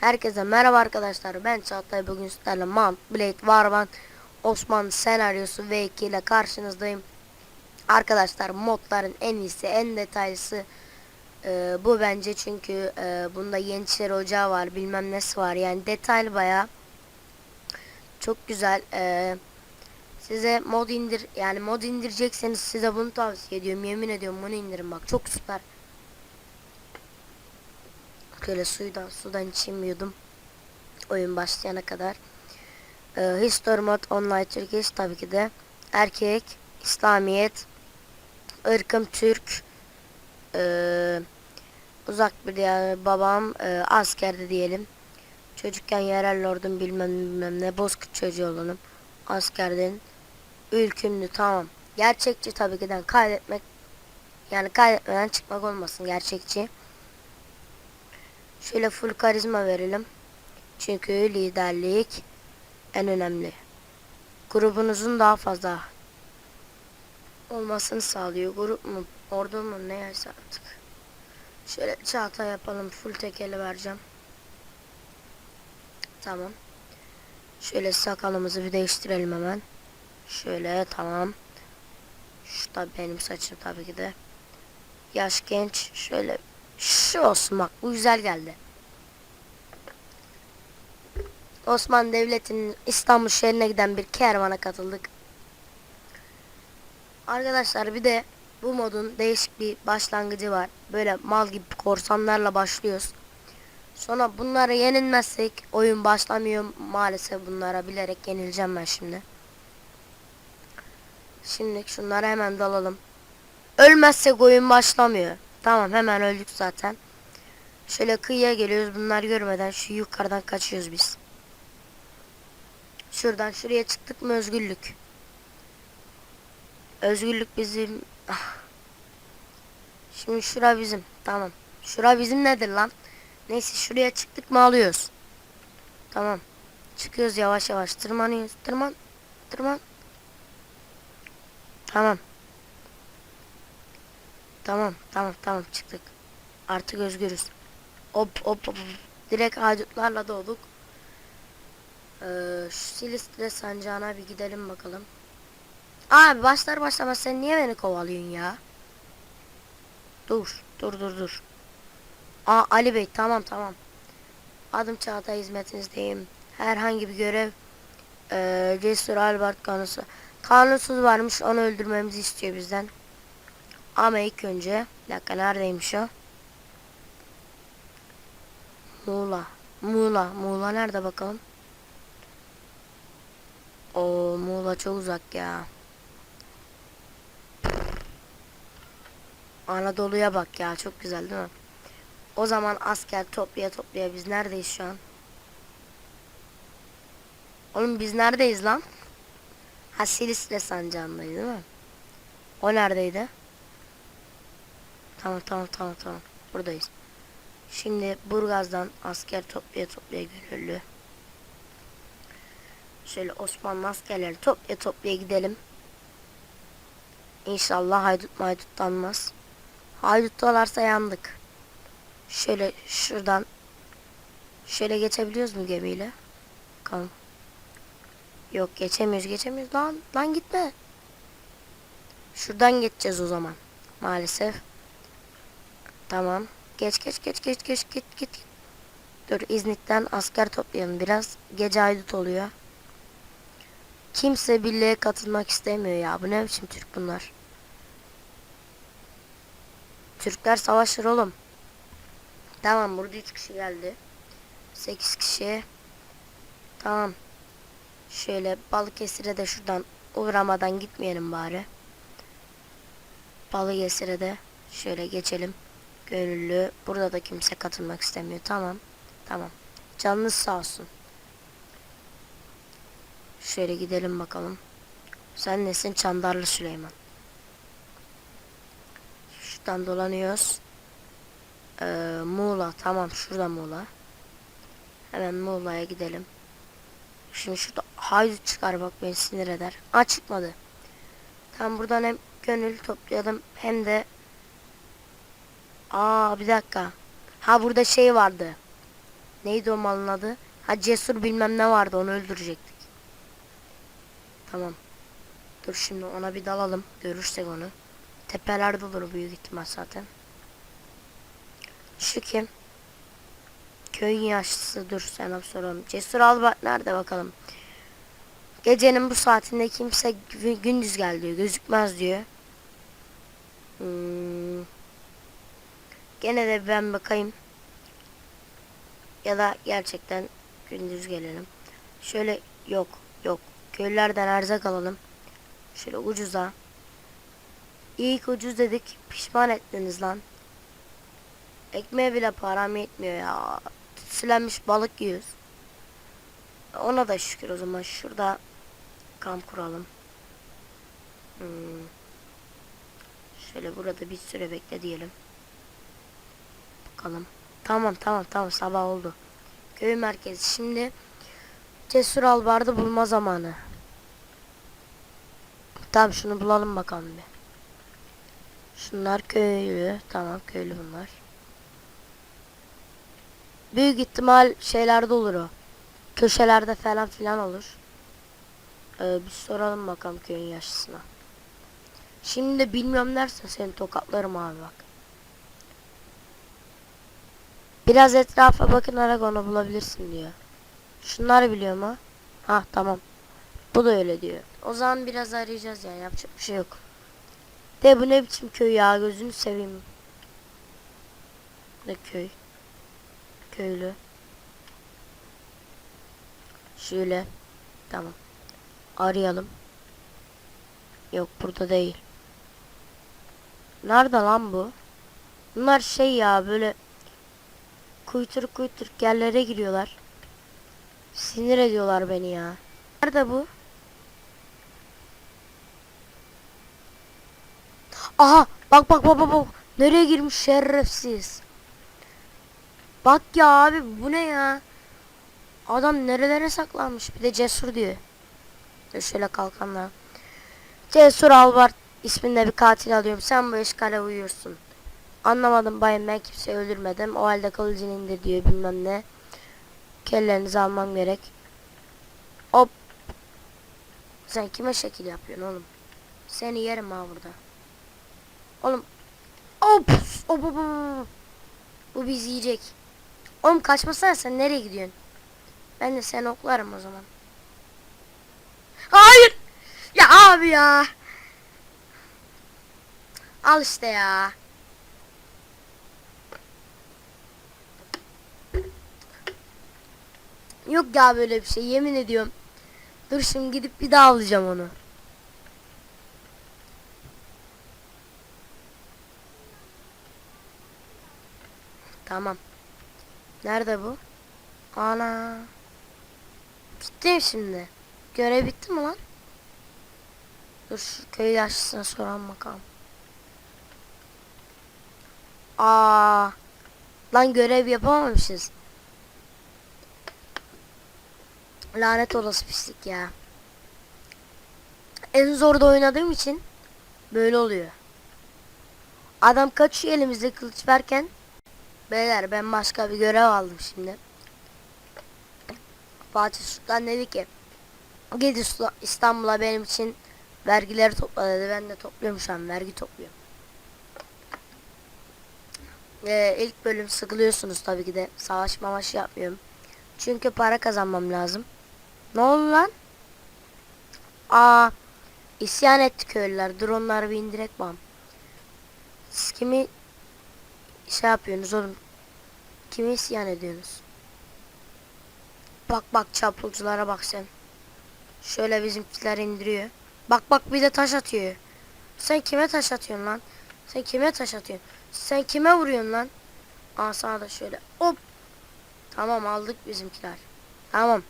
Herkese merhaba arkadaşlar. Ben Çağatay. Bugün sizlerle Mount Blade Warband Osmanlı senaryosu V2 ile karşınızdayım. Arkadaşlar modların en iyisi en detaylısı e, bu bence. Çünkü e, bunda Yeniçeri Ocağı var bilmem nesi var. Yani detaylı baya Çok güzel. E, Size mod indir yani mod indirecekseniz size bunu tavsiye ediyorum. Yemin ediyorum bunu indirin. Bak çok süper Şöyle suydan sudan içemiyordum. Oyun başlayana kadar. Ee, History Mod Online Turkish tabii ki de. Erkek, İslamiyet, ırkım Türk, ee, uzak bir yani babam ee, askerde diyelim. Çocukken yerel lordum bilmem bilmem ne bozkurt çocuğu olalım. Askerden ülkümlü tamam. Gerçekçi tabii ki de kaydetmek yani kaydetmeden çıkmak olmasın gerçekçi. Şöyle full karizma verelim. Çünkü liderlik en önemli. Grubunuzun daha fazla olmasını sağlıyor. Grup mu, ordu mu neyse artık. Şöyle çağata yapalım. Full tekeli vereceğim. Tamam. Şöyle sakalımızı bir değiştirelim hemen. Şöyle tamam. Şu da benim saçım tabii ki de. Yaş genç. Şöyle şu olsun bak bu güzel geldi. Osmanlı Devleti'nin İstanbul şehrine giden bir kervana katıldık. Arkadaşlar bir de bu modun değişik bir başlangıcı var. Böyle mal gibi korsanlarla başlıyoruz. Sonra bunlara yenilmezsek oyun başlamıyor maalesef bunlara bilerek yenileceğim ben şimdi. Şimdi şunlara hemen dalalım. Ölmezsek oyun başlamıyor. Tamam hemen öldük zaten. Şöyle kıyıya geliyoruz. Bunlar görmeden şu yukarıdan kaçıyoruz biz. Şuradan şuraya çıktık mı özgürlük. Özgürlük bizim. Ah. Şimdi şura bizim. Tamam. Şura bizim nedir lan? Neyse şuraya çıktık mı alıyoruz. Tamam. Çıkıyoruz yavaş yavaş. Tırmanıyoruz. Tırman. Tırman. Tamam. Tamam tamam tamam çıktık. Artık özgürüz. Hop hop hop. Direkt haydutlarla doğduk. Ee, şu Silistre sancağına bir gidelim bakalım. Abi başlar başlamaz sen niye beni kovalıyorsun ya? Dur dur dur dur. Aa Ali Bey tamam tamam. Adım Çağatay hizmetinizdeyim. Herhangi bir görev ee, Cesur Albert kanusu. Kanunsuz varmış onu öldürmemizi istiyor bizden. Ama ilk önce bir dakika neredeymiş o? Muğla. Muğla. Muğla nerede bakalım? O Muğla çok uzak ya. Anadolu'ya bak ya çok güzel değil mi? O zaman asker toplaya toplaya biz neredeyiz şu an? Oğlum biz neredeyiz lan? Ha Silistre sancağındayız değil mi? O neredeydi? Tamam tamam tamam tamam. Buradayız. Şimdi Burgaz'dan asker toplaya toplaya gönüllü. Şöyle Osmanlı askerleri toplaya toplaya gidelim. İnşallah haydut maydutlanmaz. Haydutlarsa yandık. Şöyle şuradan şöyle geçebiliyoruz mu gemiyle? Bakalım. Yok geçemiyoruz geçemiyoruz lan lan gitme. Şuradan geçeceğiz o zaman. Maalesef. Tamam. Geç geç geç geç geç git git. Dur İznik'ten asker toplayalım biraz. Gece aydut oluyor. Kimse birliğe katılmak istemiyor ya. Bu ne biçim Türk bunlar? Türkler savaşır oğlum. Tamam burada 3 kişi geldi. 8 kişi. Tamam. Şöyle Balıkesir'e de şuradan uğramadan gitmeyelim bari. Balıkesir'e de şöyle geçelim. Gönüllü. Burada da kimse katılmak istemiyor. Tamam. Tamam. Canınız sağ olsun. Şöyle gidelim bakalım. Sen nesin? Çandarlı Süleyman. Şuradan dolanıyoruz. Ee, Muğla. Tamam. Şurada Muğla. Hemen Muğla'ya gidelim. Şimdi şurada haydut çıkar bak beni sinir eder. Aa çıkmadı. Tam buradan hem gönül toplayalım hem de Aa bir dakika. Ha burada şey vardı. Neydi o malın adı? Ha cesur bilmem ne vardı onu öldürecektik. Tamam. Dur şimdi ona bir dalalım. Görürsek onu. Tepelerde olur büyük ihtimal zaten. Şu kim? Köyün yaşlısı dur sana soralım. Cesur Albert nerede bakalım. Gecenin bu saatinde kimse gü- gündüz gel diyor. Gözükmez diyor. Hmm. Gene de ben bakayım. Ya da gerçekten gündüz gelelim. Şöyle yok yok. Köylülerden erzak alalım. Şöyle ucuza. İlk ucuz dedik. Pişman ettiniz lan. Ekmeğe bile param yetmiyor ya. Tütsülenmiş balık yiyoruz. Ona da şükür o zaman. Şurada kamp kuralım. Hmm. Şöyle burada bir süre bekle diyelim. Bakalım. Tamam tamam tamam sabah oldu. Köy merkezi. Şimdi Cesur Albar'da bulma zamanı. Tamam şunu bulalım bakalım bir. Şunlar köylü. Tamam köylü bunlar. Büyük ihtimal şeylerde olur o. Köşelerde falan filan olur. Ee, bir soralım bakalım köyün yaşlısına. Şimdi bilmiyorum derse seni tokatlarım abi bak. Biraz etrafa bakınarak onu bulabilirsin diyor. Şunları biliyor mu? Ha tamam. Bu da öyle diyor. O zaman biraz arayacağız yani yapacak bir şey yok. De bu ne biçim köy ya gözünü seveyim. Ne köy? Köylü. Şöyle. Tamam. Arayalım. Yok burada değil. Nerede lan bu? Bunlar şey ya böyle kuyturuk kuyturuk yerlere giriyorlar. Sinir ediyorlar beni ya. Nerede bu? Aha bak bak bak bak bak. Nereye girmiş şerefsiz. Bak ya abi bu ne ya? Adam nerelere saklanmış bir de cesur diyor. Şöyle kalkanla. Cesur Albert isminde bir katil alıyorum. Sen bu işgale uyuyorsun. Anlamadım bayım ben kimseyi öldürmedim. O halde kılıcını indir diyor bilmem ne. Kellerinizi almam gerek. Hop. Sen kime şekil yapıyorsun oğlum? Seni yerim ha burada. Oğlum. Hop. Hop hop hop. Bu bizi yiyecek. Oğlum kaçmasana sen nereye gidiyorsun? Ben de seni oklarım o zaman. Hayır. Ya abi ya. Al işte ya. Yok ya böyle bir şey yemin ediyorum. Dur şimdi gidip bir daha alacağım onu. Tamam. Nerede bu? Ana. Bitti şimdi? Görev bitti mi lan? Dur şu köy yaşlısına soralım bakalım. Aa. Lan görev yapamamışız. Lanet olası pislik ya. En zorda oynadığım için böyle oluyor. Adam kaçıyor elimizde kılıç verken Beyler ben başka bir görev aldım şimdi. Fatih Sultan dedi ki İsta- İstanbul'a benim için vergileri topla dedi. Ben de topluyorum şu an vergi topluyorum. Ee, ilk bölüm sıkılıyorsunuz tabii ki de. Savaş mamaş yapmıyorum. Çünkü para kazanmam lazım. Ne oldu lan? Aa, isyan etti köylüler. Dur onları bir indirek bam. Siz kimi şey yapıyorsunuz oğlum? Kimi isyan ediyorsunuz? Bak bak çapulculara bak sen. Şöyle bizimkiler indiriyor. Bak bak bir de taş atıyor. Sen kime taş atıyorsun lan? Sen kime taş atıyorsun? Sen kime vuruyorsun lan? Aa sana da şöyle hop. Tamam aldık bizimkiler. Tamam.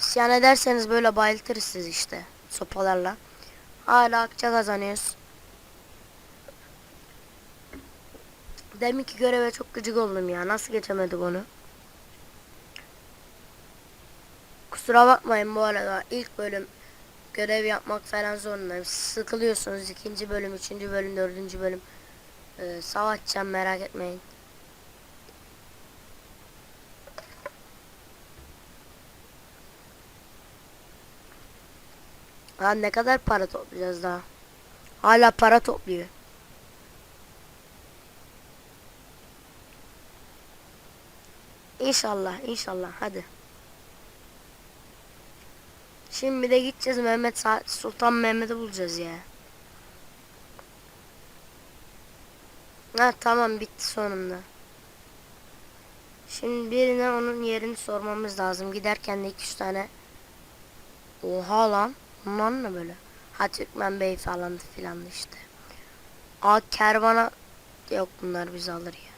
İsyan ederseniz böyle bayıltırız siz işte. Sopalarla. Hala akça kazanıyoruz. Deminki göreve çok gıcık oldum ya. Nasıl geçemedik onu? Kusura bakmayın bu arada. ilk bölüm görev yapmak falan zorundayım. Sıkılıyorsunuz. ikinci bölüm, üçüncü bölüm, dördüncü bölüm. Ee, savaşacağım merak etmeyin. Ha ne kadar para toplayacağız daha? Hala para topluyor. İnşallah, inşallah. Hadi. Şimdi de gideceğiz Mehmet Sultan Mehmet'i bulacağız ya. Ha tamam bitti sonunda. Şimdi birine onun yerini sormamız lazım. Giderken de iki üç tane. Oha lan. Bunlar ne böyle? Ha Türkmen Bey falan filan işte. Aa kervana yok bunlar bizi alır ya.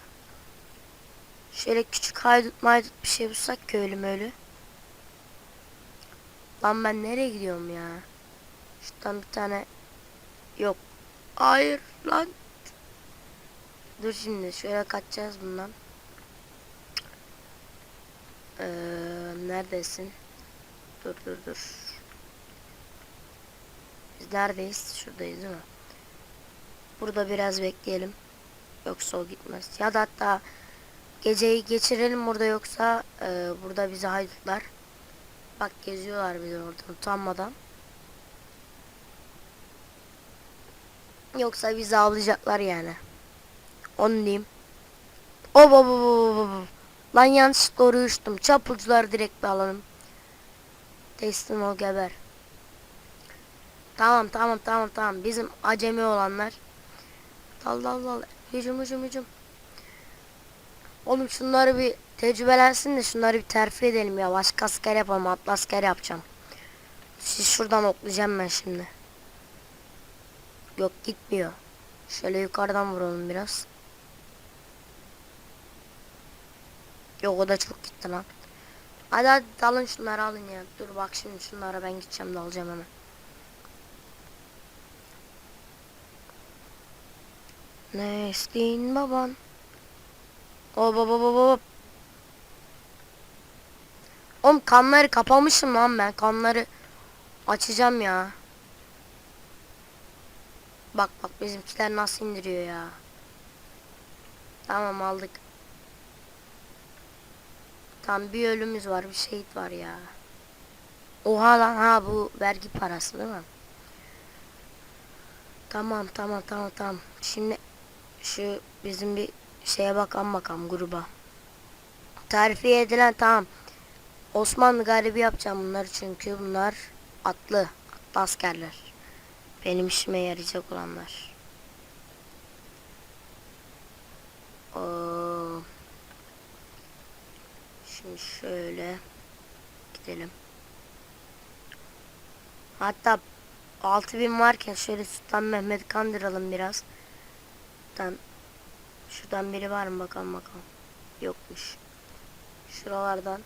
Şöyle küçük haydut maydut bir şey bulsak köylü möylü. Lan ben nereye gidiyorum ya? Şuradan bir tane yok. Hayır lan. Dur şimdi şöyle kaçacağız bundan. Ee, neredesin? Dur dur dur. Neredeyiz? Şuradayız değil mi? Burada biraz bekleyelim. Yoksa o gitmez. Ya da hatta geceyi geçirelim burada yoksa e, burada bizi haydutlar. Bak geziyorlar bizi orada utanmadan. Yoksa bizi avlayacaklar yani. Onu diyeyim. O baba baba baba. Lan yanlışlıkla oraya uçtum. Çapulcuları direkt alalım. Teslim ol geber. Tamam tamam tamam tamam. Bizim acemi olanlar. Dal dal dal. Hücum hücum hücum. Oğlum şunları bir tecrübelensin de şunları bir terfi edelim ya. Başka asker yapalım. Atlı asker yapacağım. Siz şuradan oklayacağım ben şimdi. Yok gitmiyor. Şöyle yukarıdan vuralım biraz. Yok o da çok gitti lan. Hadi hadi dalın şunları alın ya. Dur bak şimdi şunlara ben gideceğim de alacağım hemen. Ne isteyin baban? Baba baba baba. Oğlum kanları kapamışım lan ben. Kanları açacağım ya. Bak bak bizimkiler nasıl indiriyor ya. Tamam aldık. Tam bir ölümümüz var bir şehit var ya. Oha lan ha bu vergi parası değil mi? Tamam tamam tamam tamam. Şimdi şu bizim bir şeye bakalım bakalım gruba. Terfi edilen tamam. Osmanlı garibi yapacağım bunları çünkü bunlar atlı, atlı askerler. Benim işime yarayacak olanlar. Oo. Şimdi şöyle gidelim. Hatta 6000 varken şöyle Sultan Mehmet'i kandıralım biraz. Şuradan, şuradan biri var mı bakalım bakalım. Yokmuş. Şuralardan.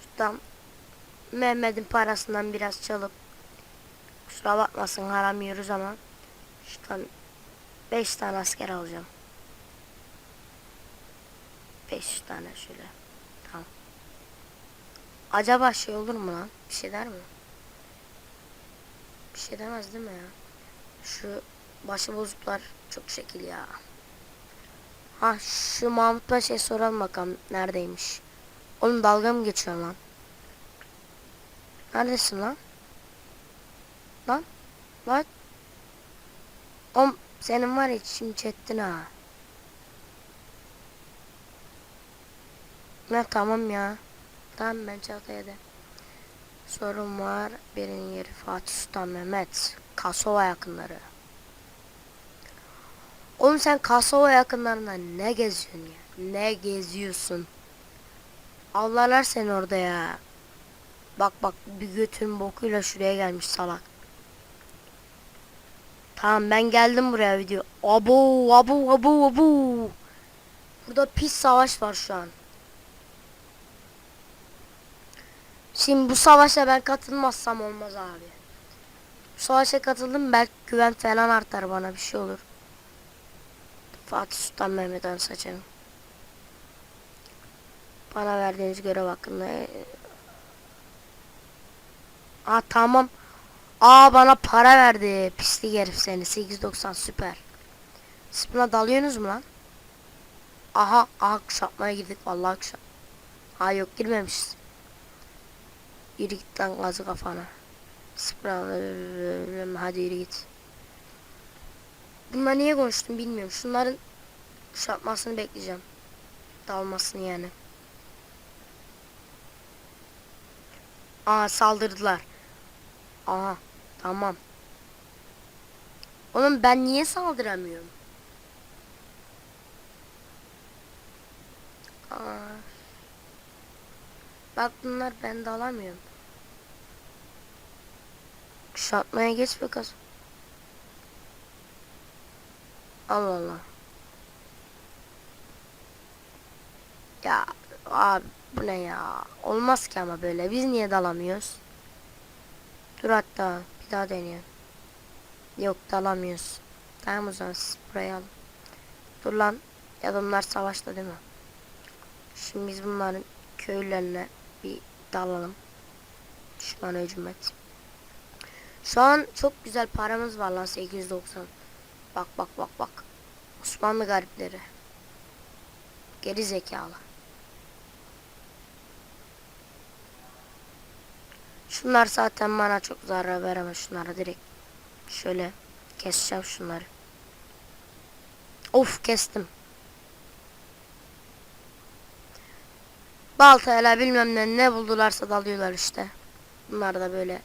Şuradan Mehmet'in parasından biraz çalıp kusura bakmasın haram yiyoruz ama şuradan 5 tane asker alacağım. 5 tane şöyle. Tamam. Acaba şey olur mu lan? Bir şey der mi? Bir şey demez değil mi ya? Şu başı bozuklar çok şekil ya. Ha şu Mahmut Paşa'ya soralım bakalım neredeymiş. Oğlum dalga mı geçiyor lan? Neredesin lan? Lan? Lan? Oğlum senin var ya şimdi çettin ha. Ya tamam ya. Tamam ben Çağatay'a de. Sorun var. Birinin yeri Fatih Sultan Mehmet. Kasova yakınları. Oğlum sen Kasova yakınlarında ne geziyorsun ya? Ne geziyorsun? Avlarlar seni orada ya. Bak bak bir götün bokuyla şuraya gelmiş salak. Tamam ben geldim buraya video. Abo abo abo abo. Burada pis savaş var şu an. Şimdi bu savaşa ben katılmazsam olmaz abi. Bu savaşa katıldım belki güven falan artar bana bir şey olur. Fatih Sultan Mehmet'ten saçarım. Bana verdiğiniz görev hakkında. Aa tamam. Aa bana para verdi. Pislik herif seni. 8.90 süper. Siz buna dalıyorsunuz mu lan? Aha aha kuşatmaya girdik vallahi kuşat. Ha yok girmemişiz. Yürü git lan gazı kafana. Sıfır hadi yürü git. Bununla niye konuştum bilmiyorum. Şunların kuşatmasını bekleyeceğim. Dalmasını yani. Aa saldırdılar. Aha tamam. Oğlum ben niye saldıramıyorum? Aa. Bak bunlar ben de alamıyorum. Geç be kız. Allah Allah. Ya abi bu ne ya? Olmaz ki ama böyle. Biz niye dalamıyoruz? Dur hatta bir daha deneyelim. Yok dalamıyoruz. Tamam o zaman buraya alın. Dur lan. Ya da bunlar savaşta değil mi? Şimdi biz bunların köylerine bir dalalım. Şu an hücum et. Şu an çok güzel paramız var lan 890. Bak bak bak bak. Osmanlı garipleri. Geri zekalı. Şunlar zaten bana çok zarar veremez şunlara direkt. Şöyle keseceğim şunları. Of kestim. Baltayla bilmem ne ne buldularsa dalıyorlar işte. Bunlar da böyle.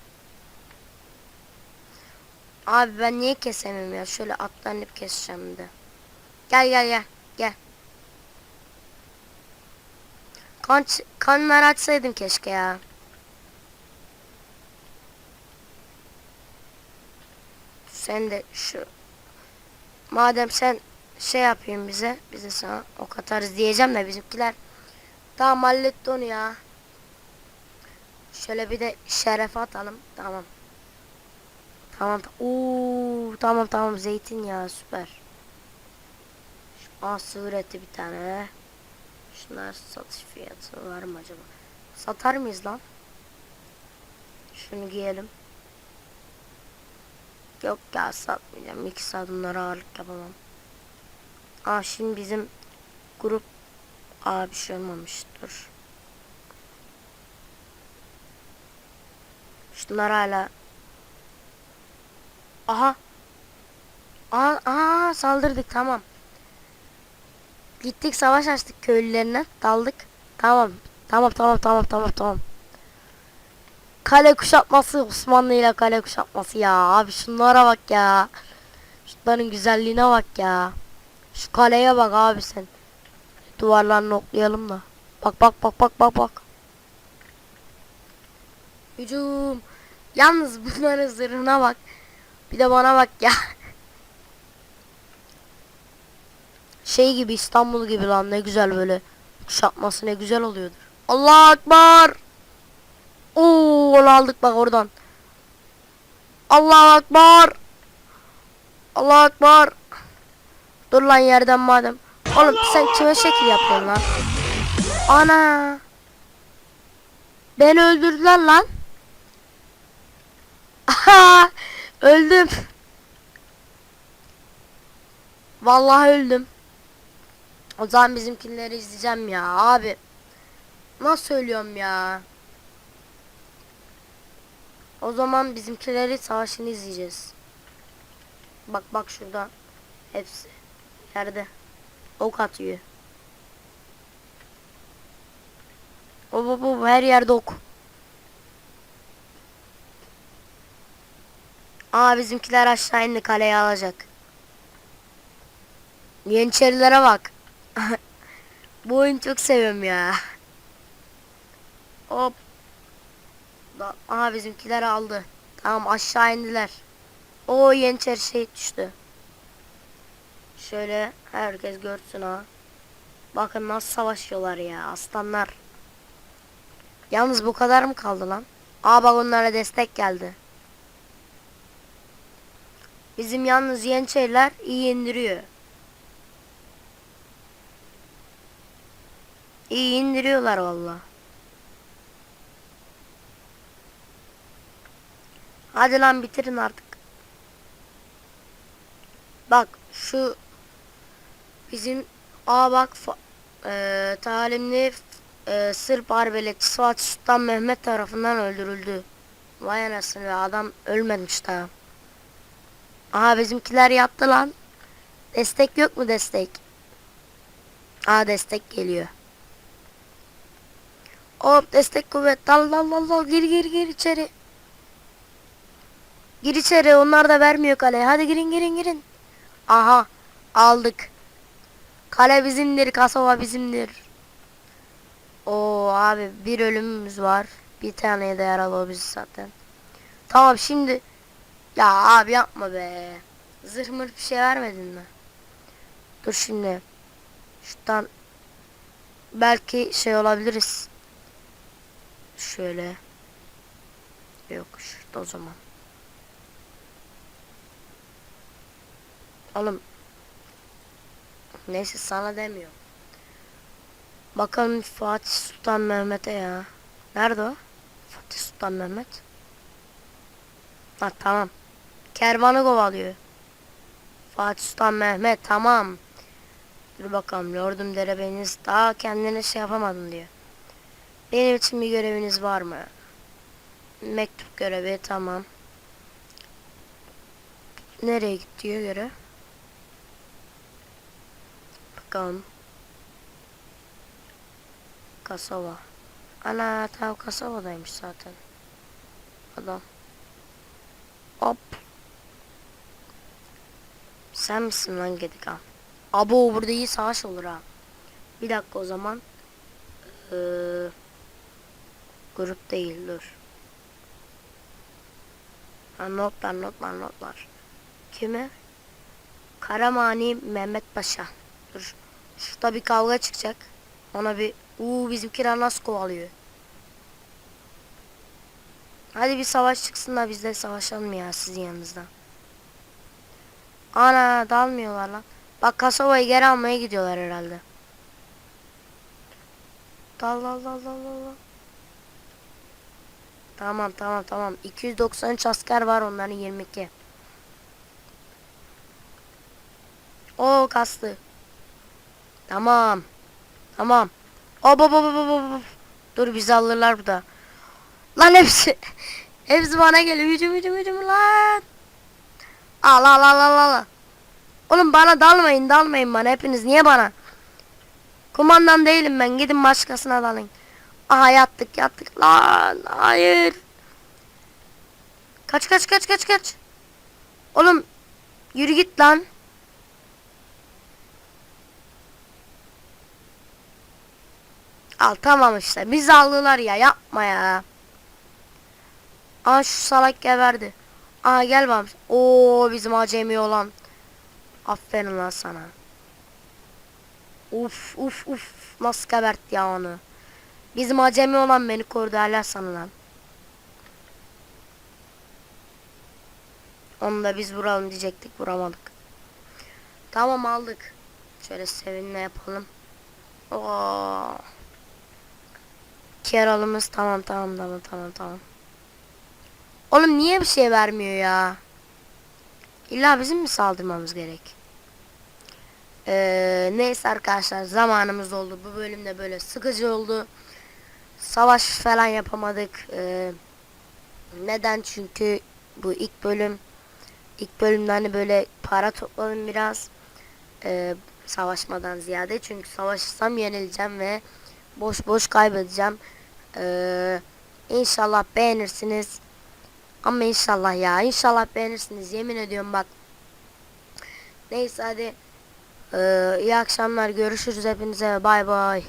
Abi ben niye kesemem ya? Şöyle atlanıp keseceğim de. Gel gel gel. Gel. Kan, kanlar açsaydım keşke ya. Sen de şu madem sen şey yapayım bize bize sana ok atarız diyeceğim de bizimkiler tamam halletti onu ya. Şöyle bir de şerefe atalım. Tamam. Tamam. Oo, tamam tamam zeytin ya süper. Şu- Aa sığır eti bir tane. Şunlar satış fiyatı var mı acaba? Satar mıyız lan? Şunu giyelim. Yok ya satmayacağım. İki saat bunlara ağırlık yapamam. Aa şimdi bizim grup Aa bir şey olmamış. Dur. Şunlar hala Aha. Aa, aa saldırdık tamam. Gittik savaş açtık köylülerine daldık. Tamam. Tamam tamam tamam tamam tamam. Kale kuşatması Osmanlı ile kale kuşatması ya. Abi şunlara bak ya. Şunların güzelliğine bak ya. Şu kaleye bak abi sen. Duvarlarını oklayalım da. Bak bak bak bak bak bak. Hücum. Yalnız bunların zırhına bak. Bir de bana bak ya. Şey gibi İstanbul gibi lan ne güzel böyle. Kuşatması ne güzel oluyordur. Allah Ekber. Oo onu aldık bak oradan. Allah Ekber. Allah Ekber. Dur lan yerden madem. Oğlum sen kime şekil yapıyorsun lan? Ana. Beni öldürdüler lan. Aha. Öldüm. Vallahi öldüm. O zaman bizimkileri izleyeceğim ya abi. Nasıl söylüyorum ya? O zaman bizimkileri savaşını izleyeceğiz. Bak bak şurada. Hepsi. Yerde. Ok atıyor. O bu bu her yerde ok. Aa bizimkiler aşağı indi kaleye alacak. Yeniçerilere bak. Bu oyunu çok seviyorum ya. Hop. Aa bizimkiler aldı. Tamam aşağı indiler. O yeniçeri şey düştü. Şöyle herkes görsün ha. Bakın nasıl savaşıyorlar ya aslanlar. Yalnız bu kadar mı kaldı lan? Aa bak onlara destek geldi. Bizim yalnız Yeniçeriler iyi indiriyor. İyi indiriyorlar valla. Hadi lan bitirin artık. Bak şu bizim aa bak eee, talimli e, Sırp arbeletçisi Fatih Sultan Mehmet tarafından öldürüldü. Vay anasını adam ölmemiş daha. Aha bizimkiler yattı lan. Destek yok mu destek? Aa destek geliyor. Hop destek kuvvet. Dal dal dal dal gir gir gir içeri. Gir içeri onlar da vermiyor kaleye. Hadi girin girin girin. Aha aldık. Kale bizimdir kasaba bizimdir. Oo abi bir ölümümüz var. Bir tane de yaralı o bizi zaten. Tamam şimdi. Ya abi yapma be. Zırh mır bir şey vermedin mi? Dur şimdi. Şuradan belki şey olabiliriz. Şöyle. Yok şurada o zaman. Oğlum. Neyse sana demiyorum. Bakalım Fatih Sultan Mehmet'e ya. Nerede o? Fatih Sultan Mehmet. Ha tamam. Kervanı kovalıyor. Fatih Sultan Mehmet tamam. Dur bakalım lordum derebeniz daha kendine şey yapamadın diyor. Benim için bir göreviniz var mı? Mektup görevi tamam. Nereye gitti diyor göre. Bakalım. Kasaba. Ana tam kasabadaymış zaten. Adam. Hop. Sen misin lan Gedika? Abo burada iyi savaş olur ha. Bir dakika o zaman. Ee, grup değil dur. Ha, notlar notlar notlar. Kimi? Karamani Mehmet Paşa. Dur. Şurada bir kavga çıkacak. Ona bir uuu bizimkiler nasıl kovalıyor. Hadi bir savaş çıksın da biz de savaşalım ya sizin yanınızda. Ana dalmıyorlar lan. Bak kasabayı geri almaya gidiyorlar herhalde. Dal dal dal dal dal. Tamam tamam tamam. 293 asker var onların 22. O kastı. Tamam. Tamam. Hop hop hop hop, hop. Dur bizi alırlar burada. Lan hepsi. Hepsi bana geliyor. Hücum hücum hücum lan. Al al al al al. Oğlum bana dalmayın dalmayın bana hepiniz. Niye bana? Kumandan değilim ben. Gidin başkasına dalın. Aha yattık yattık. Lan hayır. Kaç kaç kaç kaç kaç. Oğlum yürü git lan. Al tamam işte. Biz aldılar ya. Yapma ya. Aa şu salak geberdi. Aa gel bak. Oo bizim acemi olan. Aferin lan sana. Uf uf uf. Nasıl gebertti ya onu. Bizim acemi olan beni korudu helal sana. Onu da biz vuralım diyecektik vuramadık. Tamam aldık. Şöyle sevinme yapalım. Oo. Keralımız tamam tamam tamam tamam tamam. Oğlum niye bir şey vermiyor ya? İlla bizim mi saldırmamız gerek? Ee, neyse arkadaşlar zamanımız oldu. Bu bölümde böyle sıkıcı oldu. Savaş falan yapamadık. Ee, neden? Çünkü bu ilk bölüm ilk bölümde hani böyle para topladım biraz. Ee, savaşmadan ziyade. Çünkü savaşırsam yenileceğim ve boş boş kaybedeceğim. Ee, inşallah beğenirsiniz. Ama inşallah ya. inşallah beğenirsiniz. Yemin ediyorum bak. Neyse hadi. Ee, iyi akşamlar. Görüşürüz hepinize. Bay bay.